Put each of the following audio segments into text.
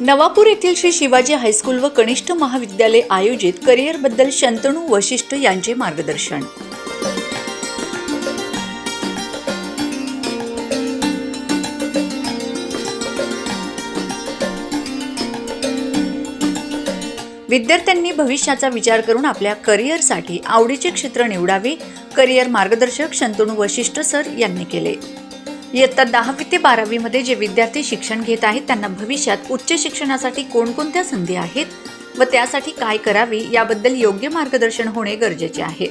नवापूर येथील श्री शिवाजी हायस्कूल व कनिष्ठ महाविद्यालय आयोजित करिअरबद्दल शंतनू वशिष्ठ यांचे मार्गदर्शन. विद्यार्थ्यांनी भविष्याचा विचार करून आपल्या करिअरसाठी आवडीचे क्षेत्र निवडावे करिअर मार्गदर्शक शंतनू वशिष्ठ सर यांनी केले. इयत्ता दहावी ते बारावीमध्ये जे विद्यार्थी शिक्षण घेत आहेत त्यांना भविष्यात उच्च शिक्षणासाठी कोणकोणत्या संधी आहेत व त्यासाठी काय करावे याबद्दल योग्य मार्गदर्शन होणे गरजेचे आहे.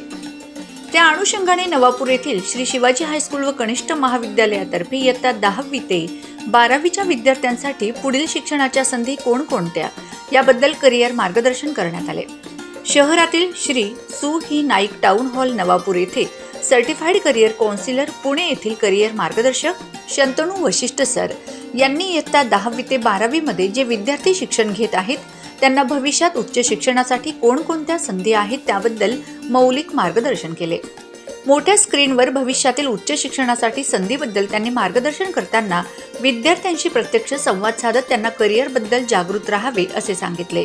त्या अनुषंगाने नवापूर येथील श्री शिवाजी हायस्कूल व कनिष्ठ महाविद्यालयातर्फे इयत्ता दहावी ते बारावीच्या विद्यार्थ्यांसाठी पुढील शिक्षणाच्या संधी कोणकोणत्या याबद्दल करिअर मार्गदर्शन करण्यात आले. शहरातील श्री सु ही नाईक टाऊन हॉल नवापूर येथे सर्टिफाईड करिअर काउन्सिलर पुणे येथील करिअर मार्गदर्शक शंतनू वशिष्ठ सर यांनी इयत्ता दहावी ते बारावीमध्ये जे विद्यार्थी शिक्षण घेत आहेत त्यांना भविष्यात उच्च शिक्षणासाठी कोणकोणत्या संधी आहेत त्याबद्दल मौलिक मार्गदर्शन केले. मोठ्या स्क्रीनवर भविष्यातील उच्च शिक्षणासाठी संधीबद्दल त्यांनी मार्गदर्शन करताना विद्यार्थ्यांशी प्रत्यक्ष संवाद साधत त्यांना करिअरबद्दल जागृत राहावे असे सांगितले.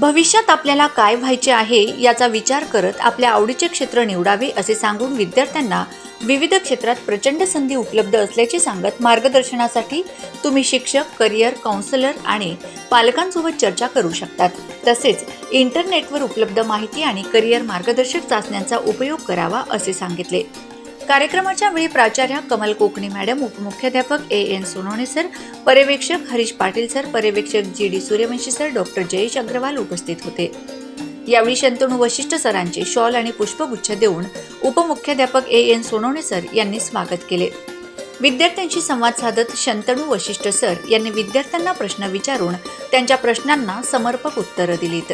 भविष्यात आपल्याला काय व्हायचे आहे याचा विचार करत आपल्या आवडीचे क्षेत्र निवडावे असे सांगून विद्यार्थ्यांना विविध क्षेत्रात प्रचंड संधी उपलब्ध असल्याचे सांगत मार्गदर्शनासाठी तुम्ही शिक्षक करिअर काउन्सलर आणि पालकांसोबत चर्चा करू शकतात. तसेच इंटरनेटवर उपलब्ध माहिती आणि करिअर मार्गदर्शक चाचण्यांचा उपयोग करावा असे सांगितले. कार्यक्रमाच्या वेळी प्राचार्य कमल कोकणी मॅडम उपमुख्याध्यापक ए एन सोनवणे सर पर्यवेक्षक हरीश पाटील सर पर्यवेक्षक G D Suryavanshi sir doctor Jayesh Agrawal उपस्थित होते. यावेळी शंतनू वशिष्ठ सरांचे शॉल आणि पुष्पगुच्छ देऊन उपमुख्याध्यापक ए एन सोनवणे सर यांनी स्वागत केले. विद्यार्थ्यांशी संवाद साधत शंतनू वशिष्ठ सर यांनी विद्यार्थ्यांना प्रश्न विचारून त्यांच्या प्रश्नांना समर्पक उत्तरं दिलीत.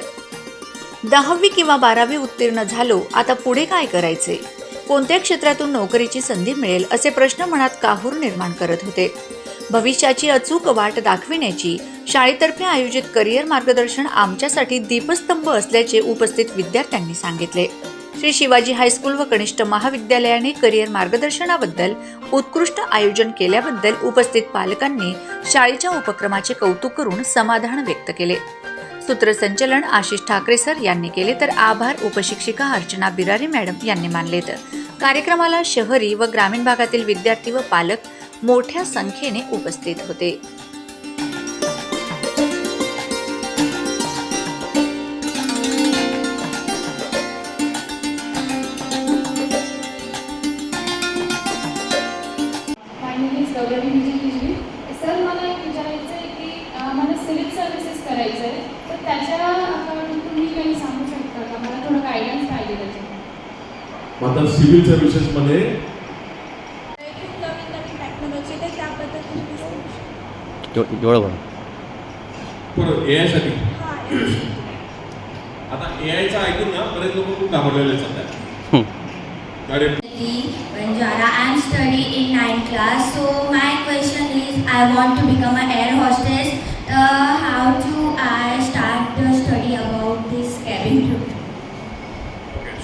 दहावी किंवा बारावी उत्तीर्ण झालो आता पुढे काय करायचे? कोणत्या क्षेत्रातून नोकरीची संधी मिळेल असे प्रश्न मनात काहूर निर्माण करत होते. भविष्याची अचूक वाट दाखविण्याची शाळेतर्फे आयोजित करिअर मार्गदर्शन आमच्यासाठी दीपस्तंभ असल्याचे उपस्थित विद्यार्थ्यांनी सांगितले. श्री शिवाजी हायस्कूल व कनिष्ठ महाविद्यालयाने करिअर मार्गदर्शनाबद्दल उत्कृष्ट आयोजन केल्याबद्दल उपस्थित पालकांनी शाळेच्या उपक्रमाचे कौतुक करून समाधान व्यक्त केले. सूत्रसंचलन आशिष ठाकरे सर यांनी केले तर आभार. उपशिक्षिका अर्चना बिरारी मॅडम यांनी मानलेत कार्यक्रमाला शहरी व ग्रामीण भागातील विद्यार्थी व पालक मोठ्या संख्येने उपस्थित होते. सर मला एक विचारायचं आहे की मला सिव्हिल सर्व्हिसेस करायचं आहे त्याच्या अकाउंट तुम्ही काही सांगू शकता का मला थोडं गायडन्स पाहिजे त्याच्यात मग आता सिव्हिल सर्व्हिसेसमध्ये खूप नवीन नवीन टेक्नॉलॉजी आहे त्याबद्दल तुम्ही सांगू शकता. एव- एवढं बरं पण ए आयसाठी आता ए आयचं ऐकून ना बरेच लोक खूप घाबरलेले सध्या Banjara. I'm studying in ninth class. So my question is, I want to become an air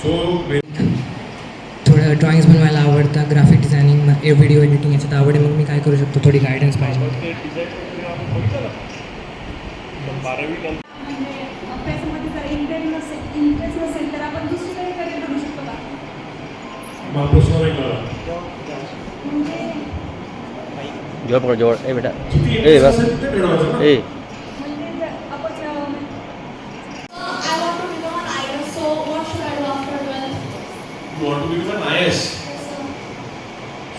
so थोडं ड्रॉइंग्स बनवायला आवडतं ग्राफिक डिझायनिंग व्हिडिओ एडिटिंग याच्यात आवड आहे मग मी काय करू शकतो? थोडी गायडन्स पाहिजे. म्हणजे अभ्यासामध्ये जर इंटरेस्ट नसेल इंटरेस्ट नसेल तर आपण दुसरीकडे करिअर करू शकतो का? मला प्रश्न नाही कळला म्हणजे जवळ पकड जवळ. ए बेटा. ए बस. ए म्हणजे जर आपण um, I want to become an IS, so what should I do after 12th? You want to become an IS.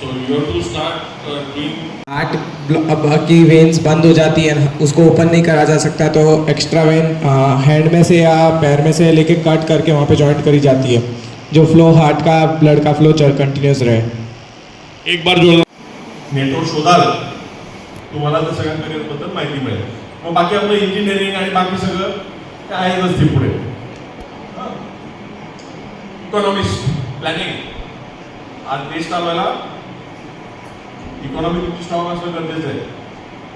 So you have to start uh, doing heart ब्ल- अब की वेन्स बंद हो जाती है उसको ओपन नहीं करा जा सकता तो एक्स्ट्रा वेन हैंड में से या पैर में से लेके कट करके वहाँ पे जॉइंट करी जाती है जो फ्लो हार्ट का ब्लड का फ्लो कंटिन्यूस रहे। एक बार जो नेटवर्क शोधाल। तुम्हाला त्या सगळ्या करिअरबद्दल माहिती मिळेल. मग बाकी आपलं इंजिनिअरिंग आणि बाकी सगळं ते असते पुढे? इकॉनॉमिस्ट प्लॅनिंग आज देश चालवायला इकॉनॉमी तुमची स्ट्रॉंग असणं गरजेचं आहे.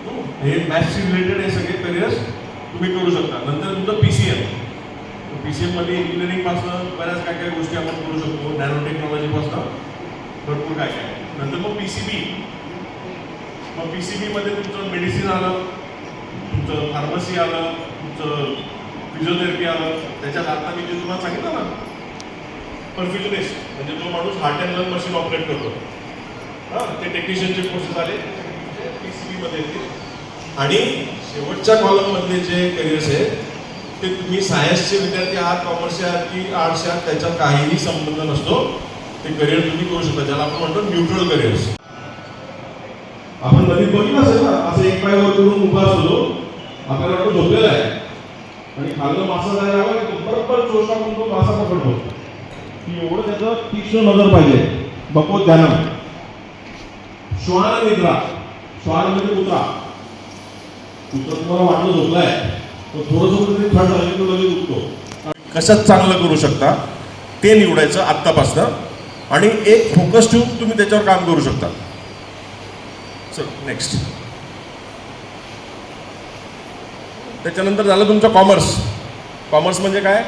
हो, हे मॅथ्सशी रिलेटेड हे सगळे करिअर्स तुम्ही करू शकता. नंतर तुमचं P C M P C एममध्ये इंजिनिअरिंगपासून बऱ्याच काय काय गोष्टी आपण करू शकतो. नॅनो टेक्नॉलॉजीपासून भरपूर काय काय. नंतर मग पी सी बी मग पी सी बीमध्ये तुमचं मेडिसिन आलं तुमचं फार्मसी आलं तुमचं फिजिओथेरपी आलं. त्याच्यात आता मी जे तुम्हाला सांगितलं ना परफ्युजनिस्ट म्हणजे जो माणूस heart and lung machine operate करतो. हां ते टेक्निशियनचे कोर्सेस आले पी सी बीमध्ये येतील. आणि शेवटच्या कॉलममधले जे करिअर्स आहेत ते तुम्ही सायन्सचे विद्यार्थी आहात कॉमर्सचे आहात की आर्ट्सचे आहात त्याचा काहीही संबंध नसतो. ते करिअर तुम्ही करू शकता. ज्याला आपण म्हणतो न्यूट्रल करिअर्स आपण नदीत बघितलं असेल ना असं एक पाय वर करून उभा असतो. आपल्याला वाटतं झोपलेला आहे. आणि खाल्लं मासा जायला हवा की तो बरोबर चोच टाकून तो मासा पकडतो. की एवढं त्याचं तीक्ष्ण नजर पाहिजे. बको ध्यानम श्वान निद्रा श्वान म्हणजे कुत्रा. कुत्रा तुम्हाला वाटलं झोपलाय. तो थोडंसं कुठेतरी थंड झालं तो लगेच उठतो. कशात चांगलं करू शकता? ते निवडायचं आत्तापासनं. आणि एक फोकस ठेवून तुम्ही त्याच्यावर काम करू शकता. चल नेक्स्ट त्याच्यानंतर झालं तुमचं कॉमर्स कॉमर्स म्हणजे काय?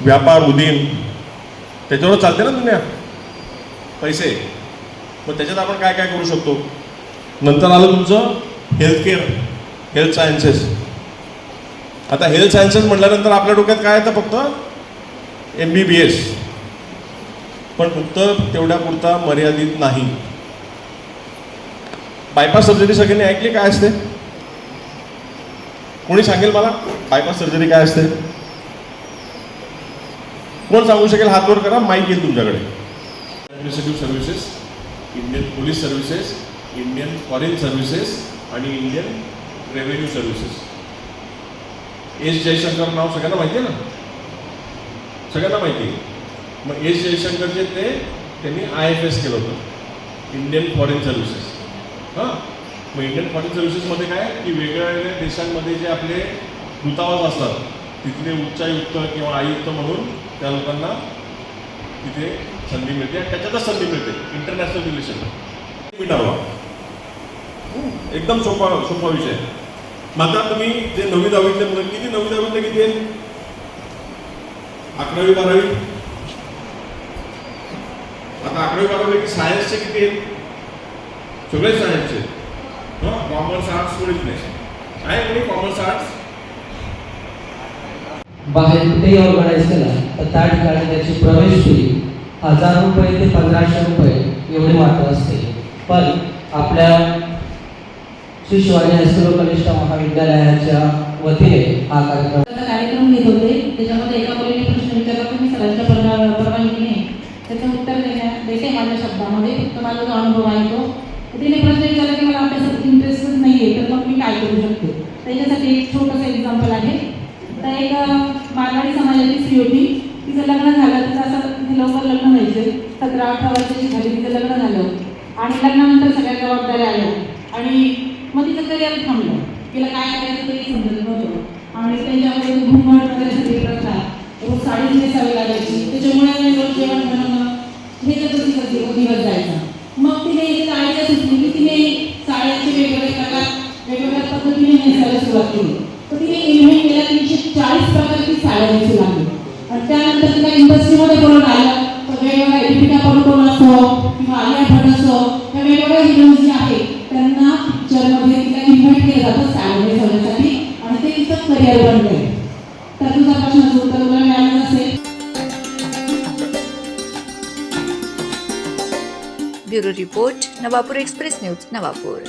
व्यापार उदीन त्याच्यावर चालते ना दुनिया पैसे. मग त्याच्यात आपण काय काय करू शकतो? नंतर आलं तुमचं हेल्थकेअर हेल्थ सायन्सेस आता हेल्थ सायन्सेस म्हटल्यानंतर आपल्या डोक्यात काय येतं फक्त? एम बी बी एस पण उत्तर तेवढ्या पुरता मर्यादित नाही. बायपास सर्जरी सगळ्यांनी ऐकली काय असते? कोणी सांगेल मला? बायपास सर्जरी काय असते? कोण सांगू शकेल? हात वर करा माईक येईल तुमच्याकडे. Administrative services Indian police services Indian foreign services आणि Indian revenue services. S Jaishankar नाव सगळ्यांना माहिती आहे ना? सगळ्यांना माहिती आहे मग एस जयशंकर जे ते त्यांनी आय एफ एस केलं होतं. Indian foreign services. हां? मग इंडियन फॉरेन सर्व्हिसेसमध्ये काय की वेगळ्या वेगळ्या देशांमध्ये जे आपले दूतावास असतात तिथले उच्चायुक्त किंवा आयुक्त म्हणून त्या लोकांना तिथे संधी मिळते आणि त्याच्यातच संधी मिळते इंटरनॅशनल रिलेशन मिटावा एकदम सोपा सोपा विषय. मात्र तुम्ही जे नववी दहावीतले मुलं किती नववी दहावीतले किती आहेत? अकरावी बारावी? आता अकरावी बारावी सायन्सचे किती आहेत? सगळे सायन्सचे हां? कॉमर्स आर्ट्स कोणीच नाही. आहे कोणी? कॉमर्स आर्ट्स बाहेर कुठेही ऑर्गनाईज केला तर त्या ठिकाणी त्याची प्रवेश फी हजार रुपये ते पंधराशे रुपये एवढी मात्र असते. पण आपल्या श्री शिवाजी हायस्कूल कनिष्ठ महाविद्यालयाच्या वतीने हा कार्यक्रम कार्यक्रम घेत होते. त्याच्यामध्ये एका मुलीने प्रश्न विचारला तुम्ही मी सरांच्या परवा परवानगीने त्याचं उत्तर देण्या देते माझ्या शब्दामध्ये. फक्त माझा जो अनुभव आहे तो. तिने प्रश्न विचारला की मला अभ्यासात इंटरेस्टच नाही आहे तर मग मी काय करू शकते? त्याच्यासाठी एक छोटंसं एक्झाम्पल आहे. तर एक मारवाडी समाजाची स्त्री होती तिचं लग्न झालं तिचं असं तिथे लवकर लग्न व्हायचं. सतरा अठरा वर्षाची झाली तिचं लग्न झालं. आणि लग्नानंतर सगळ्या जबाबदाऱ्या आल्या. आणि मग तिचं करिअर थांबलं. तिला काय करायचं ते समजत नव्हतं आणि त्यांच्यामध्ये घुमट वगैरे सगळी प्रथा. रोज साडीच नेसावी लागायची. त्याच्यामुळे रोज जेवण बनवणं हे तर तिचा दिवस दिवस जायचा. मग तिने एक आयडिया सुचली की तिने साड्यांचे वेगवेगळे प्रकार वेगवेगळ्या पद्धतीने नेसायला सुरुवात केली. तर तिने इन्व्हेंट केला तीनशे चाळीस प्रकारची साड्या नेसू लागली. त्यानंतर तिला इंडस्ट्रीमध्ये कोण आलं तर वेगवेगळ्या दीपिका पडुकोण असो किंवा आलिया भट असो या वेगवेगळ्या हिरोईन्स जे आहेत त्यांना पिक्चरमध्ये तिला इन्व्हाइट केलं जातं सॅलरी होण्यासाठी आणि ते तिचं करिअर बनलंय. तर तुझा प्रश्नाचं उत्तर तुला मिळालं नसेल bureau report Navapur express news Navapur.